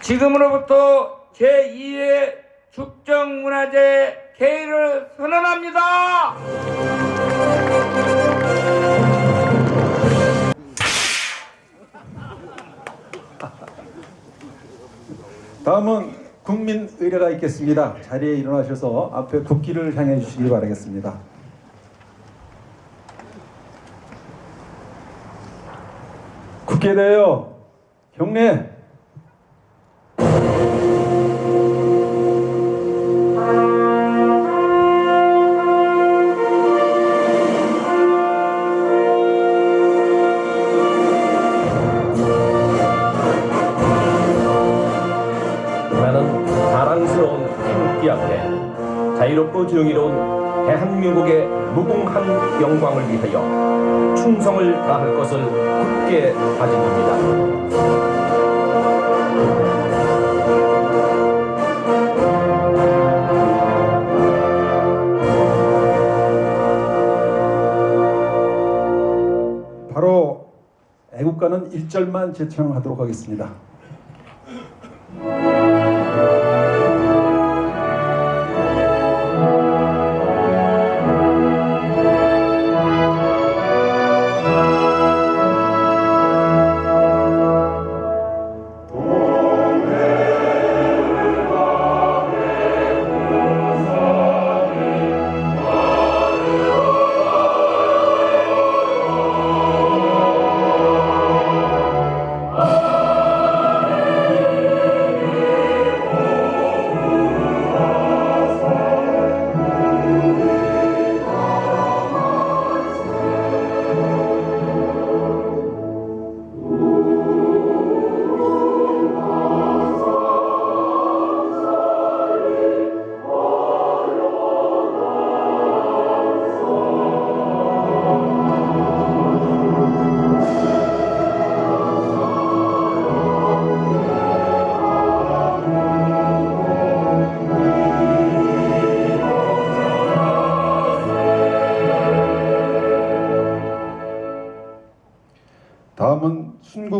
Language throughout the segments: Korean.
지금으로부터 제2회 죽정문화재 개의를 선언합니다. 다음은 국민 의례가 있겠습니다. 자리에 일어나셔서 앞에 국기를 향해 주시기 바라겠습니다. 대하여 경례. 대한민국의 무궁한 영광을 위하여 충성을 다할 것을 굳게 다짐합니다. 바로 애국가는 1절만 제청하도록 하겠습니다.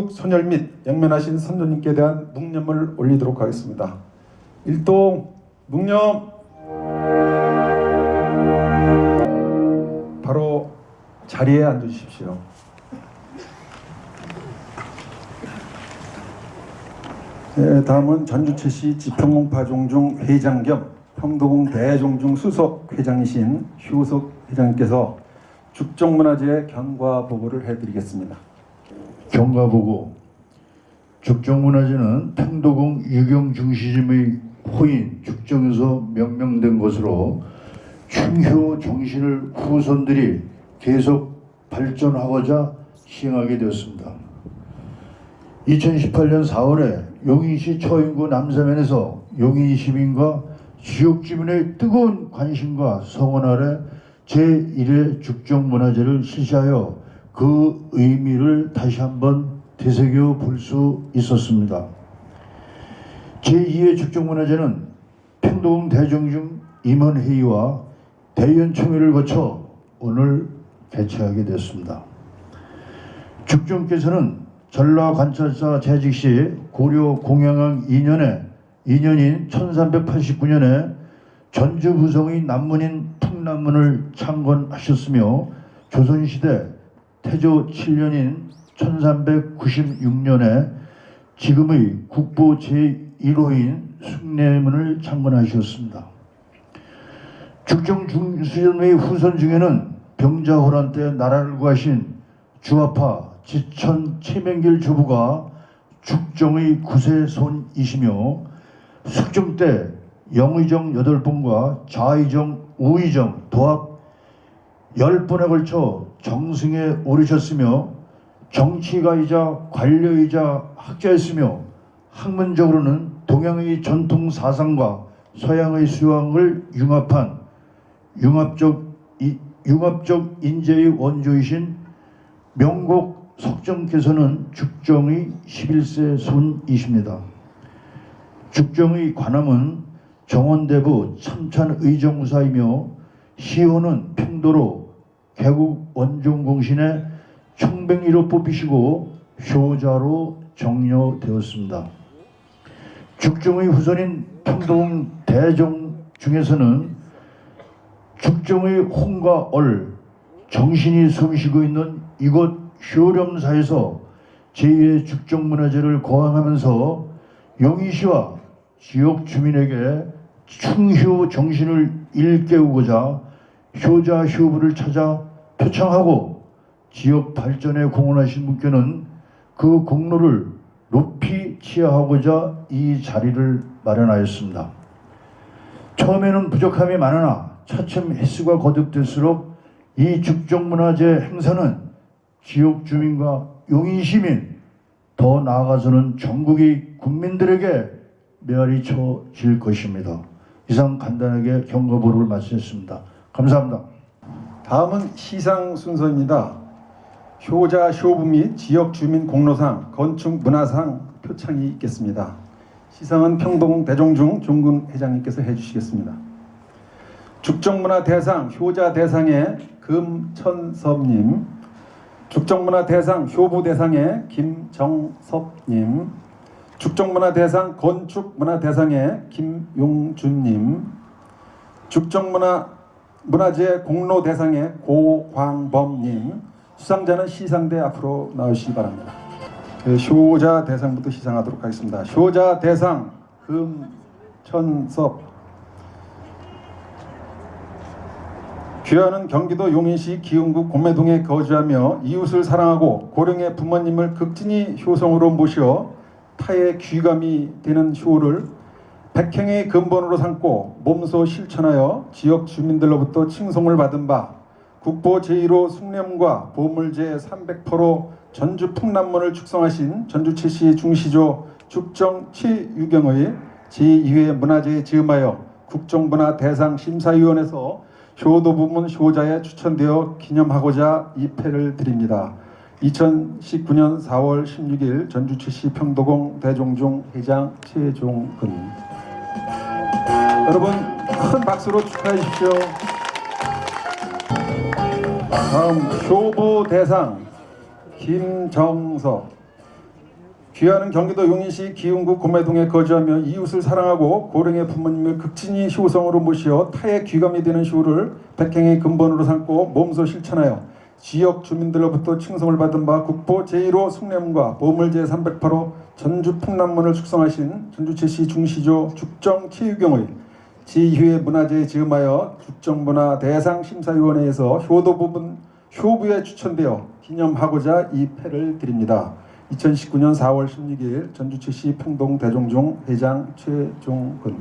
선열 및 영면하신 선조님께 대한 묵념을 올리도록 하겠습니다. 일동 묵념 바로 자리에 앉으십시오. 네, 다음은 전주체시 지평공파종중 회장 겸 평도공 대종중 수석 회장이신 휴석 회장님께서 죽정문화재 경과 보고를 해드리겠습니다. 경과보고 죽정문화재는 평도공 유경 중시즘의 호인 죽정에서 명명된 것으로 충효 정신을 후손들이 계속 발전하고자 시행하게 되었습니다. 2018년 4월에 용인시 초인구 남서면에서 용인 시민과 지역 주민의 뜨거운 관심과 성원 아래 제1회 죽정문화제를 실시하여 그 의미를 다시 한번 되새겨 볼 수 있었습니다. 제2회 죽정문화제는 평동 대정중 임원회의와 대의원총회를 거쳐 오늘 개최하게 됐습니다. 죽정께서는 전라관찰사 재직 시 고려 공양왕 2년에 2년인 1389년에 전주 부성의 남문인 풍남문을 창건하셨으며 조선시대 태조 7년인 1396년에 지금의 국보 제1호인 숭례문을 창건하셨습니다. 죽정 중수전의 후손 중에는 병자호란 때 나라를 구하신 주아파 지천 최명길 조부가 죽정의 구세손이시며 숙정 때 영의정 8분과 좌의정, 우의정 도합 10번에 걸쳐 정승에 오르셨으며 정치가이자 관료이자 학자였으며 학문적으로는 동양의 전통 사상과 서양의 수양을 융합한 융합적 이, 융합적 인재의 원조이신 명곡 석정께서는 죽정의 11세 손이십니다. 죽정의 관함은 정원대부 참찬의정무사이며 시호는 평도로 개국 원종공신의 총백리로 뽑히시고 효자로 종료되었습니다. 죽정의 후손인 평동 대종 중에서는 죽정의 홍과 얼 정신이 숨쉬고 있는 이곳 효령사에서 제2의 죽정문화제를 거항하면서 영희시와 지역 주민에게 충효 정신을 일깨우고자 효자 효부를 찾아 표창하고 지역 발전에 공헌하신 분께는 그 공로를 높이 치하하고자 이 자리를 마련하였습니다. 처음에는 부족함이 많으나 차츰 횟수가 거듭될수록 이 죽정문화제 행사는 지역 주민과 용인 시민 더 나아가서는 전국의 국민들에게 메아리 쳐질 것입니다. 이상 간단하게 경고보를 마치겠습니다. 감사합니다. 다음은 시상 순서입니다. 효자 효부 및 지역 주민 공로상, 건축 문화상 표창이 있겠습니다. 시상은 평동 대종중 종군 회장님께서 해주시겠습니다. 죽정문화 대상 효자 대상의 금천섭님, 죽정문화 대상 효부 대상의 김정섭님, 죽정문화 대상 건축문화 대상의 김용준님, 죽정문화 문화재 공로 대상의 고광범님 수상자는 시상대 앞으로 나오시기 바랍니다. 그 효자 대상부터 시상하도록 하겠습니다. 효자 대상 금천섭 귀하는 경기도 용인시 기흥구 곰매동에 거주하며 이웃을 사랑하고 고령의 부모님을 극진히 효성으로 모시어 타의 귀감이 되는 효를 백행의 근본으로 삼고 몸소 실천하여 지역 주민들로부터 칭송을 받은 바 국보 제1호 숭례문과 보물제 300%로 전주 풍남문을 축성하신 전주치시 중시조 죽정 최유경의 제2회 문화제에 지음하여 국정문화 대상 심사위원회에서 효도 부문 효자에 추천되어 기념하고자 이 패를 드립니다. 2019년 4월 16일 전주치시 평도공 대종중 회장 최종근 여러분 큰 박수로 축하해 주십시오. 다음 효부 대상 김정석 귀하는 경기도 용인시 기흥구 고매동에 거주하며 이웃을 사랑하고 고령의 부모님을 극진히 효성으로 모시어 타의 귀감이 되는 효를 백행의 근본으로 삼고 몸소 실천하여 지역 주민들로부터 칭송을 받은 바 국보 제1호 숭례문과 보물 제 308호 전주 풍남문을 축성하신 전주치시 중시조 죽정 최유경의 지2회 문화제에 지음하여 죽정문화 대상 심사위원회에서 효도 부분 효부에 추천되어 기념하고자 이 패를 드립니다. 2019년 4월 16일 전주치시 평동 대종종 회장 최종근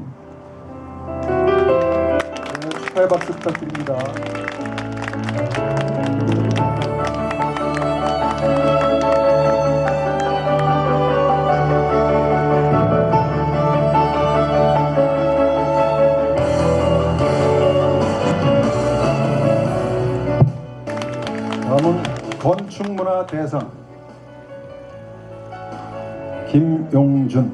네, 축하의 박수 부탁드립니다. 건축문화 대상. 김용준.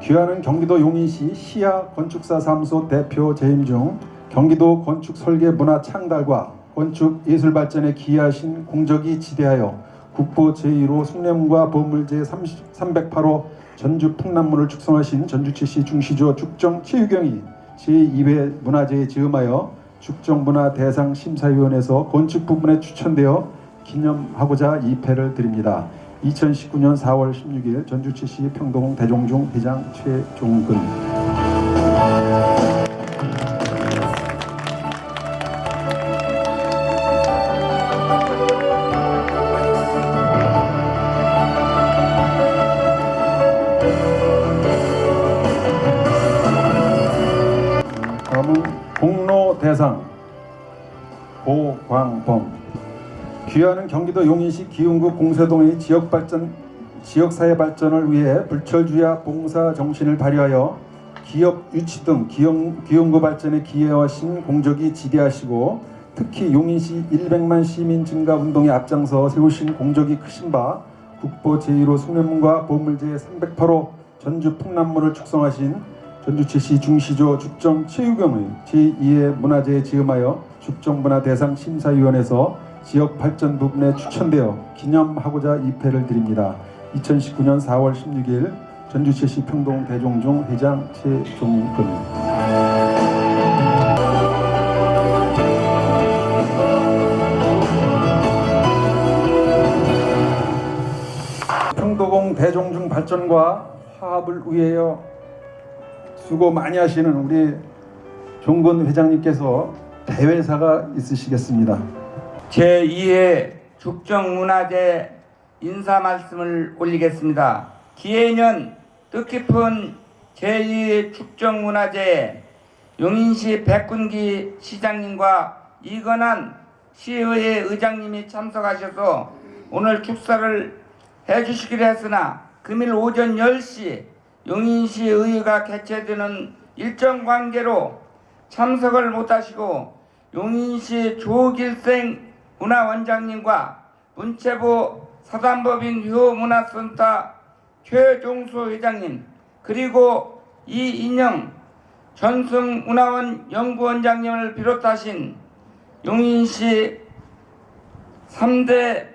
귀하는 경기도 용인시 시야 건축사 사무소 대표 재임 중 경기도 건축 설계 문화 창달과 건축 예술 발전에 기여하신 공적이 지대하여 국보 제1호 숭례문과 보물제 308호 전주 풍남문을 축성하신 전주치시 중시조 죽정 최유경이 제2회 문화제에 지음하여 죽정문화 대상 심사위원회에서 건축 부분에 추천되어 기념하고자 이 패를 드립니다. 2019년 4월 16일 전주치시 평동 대종중 회장 최종근 다음은 공로 대상 고광범 귀하는 경기도 용인시 기흥구 공세동의 지역 발전 지역 사회 발전을 위해 불철주야 봉사 정신을 발휘하여 기업 유치 등 기흥, 기흥구 발전에 기여하신 공적이 지대하시고 특히 용인시 100만 시민 증가 운동에 앞장서 세우신 공적이 크신 바 국보 제1호 숭례문과 보물제 308호 전주 풍남문을 축성하신 전주치시 중시조 죽정 최유경의 제2회 문화제에 지음하여 죽정문화 대상 심사위원회에서 지역 발전 부분에 추천되어 기념하고자 이 패를 드립니다. 2019년 4월 16일 전주시시 평동 대종중 회장 최종근 평도공 대종중 발전과 화합을 위하여 수고 많이 하시는 우리 종근 회장님께서 대회사가 있으시겠습니다. 제2회 죽정문화제 인사 말씀을 올리겠습니다. 기해년 뜻깊은 제2회 죽정문화제 용인시 백군기 시장님과 이건한 시의회 의장님이 참석하셔서 오늘 축사를 해주시기로 했으나 금일 오전 10시 용인시 의회가 개최되는 일정 관계로 참석을 못하시고 용인시 조길생 문화원장님과 문체부 사단법인 효문화센터 최종수 회장님 그리고 이인영 전승 문화원 연구원장님을 비롯하신 용인시 3대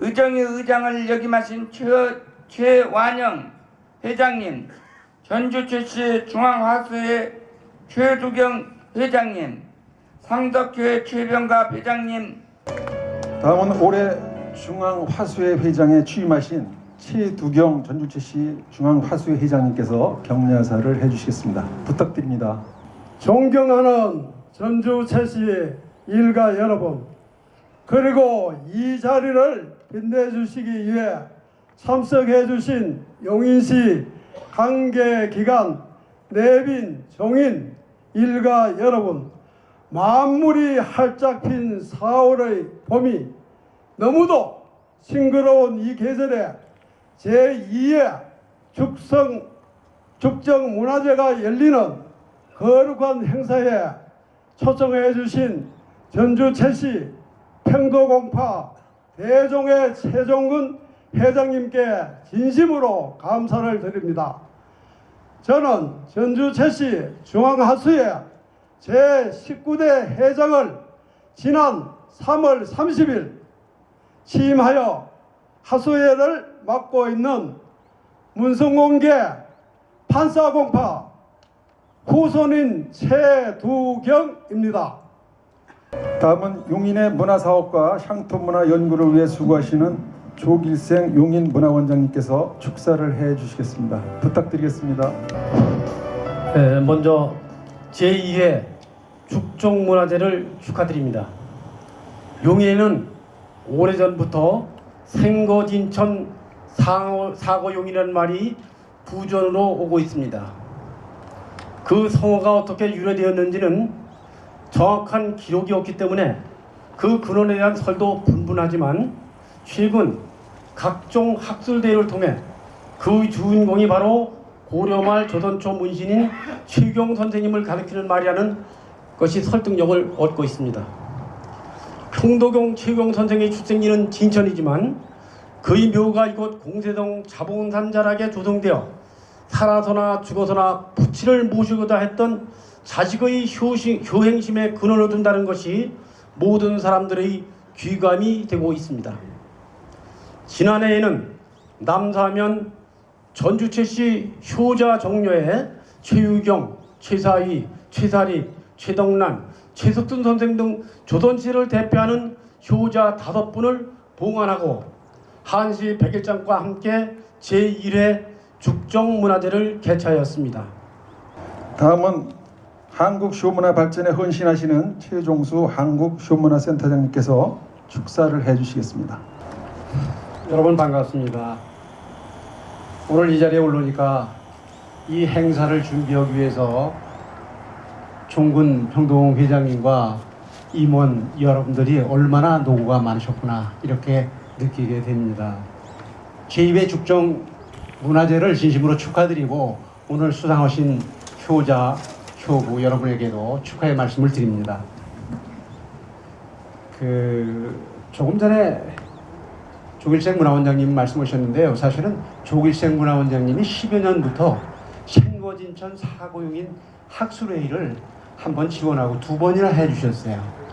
의정의 의장을 역임하신 최, 최완영 회장님, 전주 출시 중앙화수회 최두경 회장님, 상덕교회 최병갑 회장님, 다음은 올해 중앙화수회 회장에 취임하신 최두경 전주시시 중앙화수회 회장님께서 격려사를 해주시겠습니다. 부탁드립니다. 존경하는 전주 최씨 일가 여러분 그리고 이 자리를 빛내주시기 위해 참석해 주신 용인시 관계기관 내빈 종인 일가 여러분 만물이 활짝 핀 4월의 봄이 너무도 싱그러운 이 계절에 제2의 죽성 죽정 문화제가 열리는 거룩한 행사에 초청해 주신 전주 최씨 평도공파 대종의 최종근 회장님께 진심으로 감사를 드립니다. 저는 전주 최씨 중앙하수회 제19대 회장을 지난 3월 30일 취임하여 하수회를 맡고 있는 문성공계 판사공파 후손인 최두경입니다. 다음은 용인의 문화사업과 향토문화 연구를 위해 수고하시는 조길생 용인 문화원장님께서 축사를 해주시겠습니다. 부탁드리겠습니다. 네, 먼저 제2회 죽종문화제를 축하드립니다. 용인에는 오래전부터 생거진천 사고용이라는 말이 부전으로 오고 있습니다. 그 성어가 어떻게 유래되었는지는 정확한 기록이 없기 때문에 그 근원에 대한 설도 분분하지만 최근 각종 학술대회를 통해 그 주인공이 바로 고려말 조선초 문신인 최경 선생님을 가리키는 말이라는 것이 설득력을 얻고 있습니다. 평도경 최경 선생의 출생지는 진천이지만 그의 묘가 이곳 공세동 자봉산 자락에 조성되어 살아서나 죽어서나 부치를 모시고자 했던 자식의 효시, 효행심에 근원을 둔다는 것이 모든 사람들의 귀감이 되고 있습니다. 지난해에는 남사면 전주채시 효자 정료에 최유경, 최사위, 최사리, 최덕란, 최석준 선생 등 조선시를 대표하는 효자 다섯 분을 봉안하고 한시 백일장과 함께 제1회 죽정문화제를 개최하였습니다. 다음은 한국 쇼문화 발전에 헌신하시는 최종수 한국 쇼문화센터장님께서 축사를 해주시겠습니다. 여러분 반갑습니다. 오늘 이 자리에 올라오니까 이 행사를 준비하기 위해서 종군 평동 회장님과 임원 여러분들이 얼마나 노고가 많으셨구나 이렇게 느끼게 됩니다. 제2회 죽정 문화제를 진심으로 축하드리고 오늘 수상하신 효자, 효부 여러분에게도 축하의 말씀을 드립니다. 그 조금 전에 조길생 문화원장님 말씀하셨는데요. 사실은 조길생 문화원장님이 10여 년부터 생거진천 사고용인 학술회의를 한 번 지원하고 두 번이나 해주셨어요.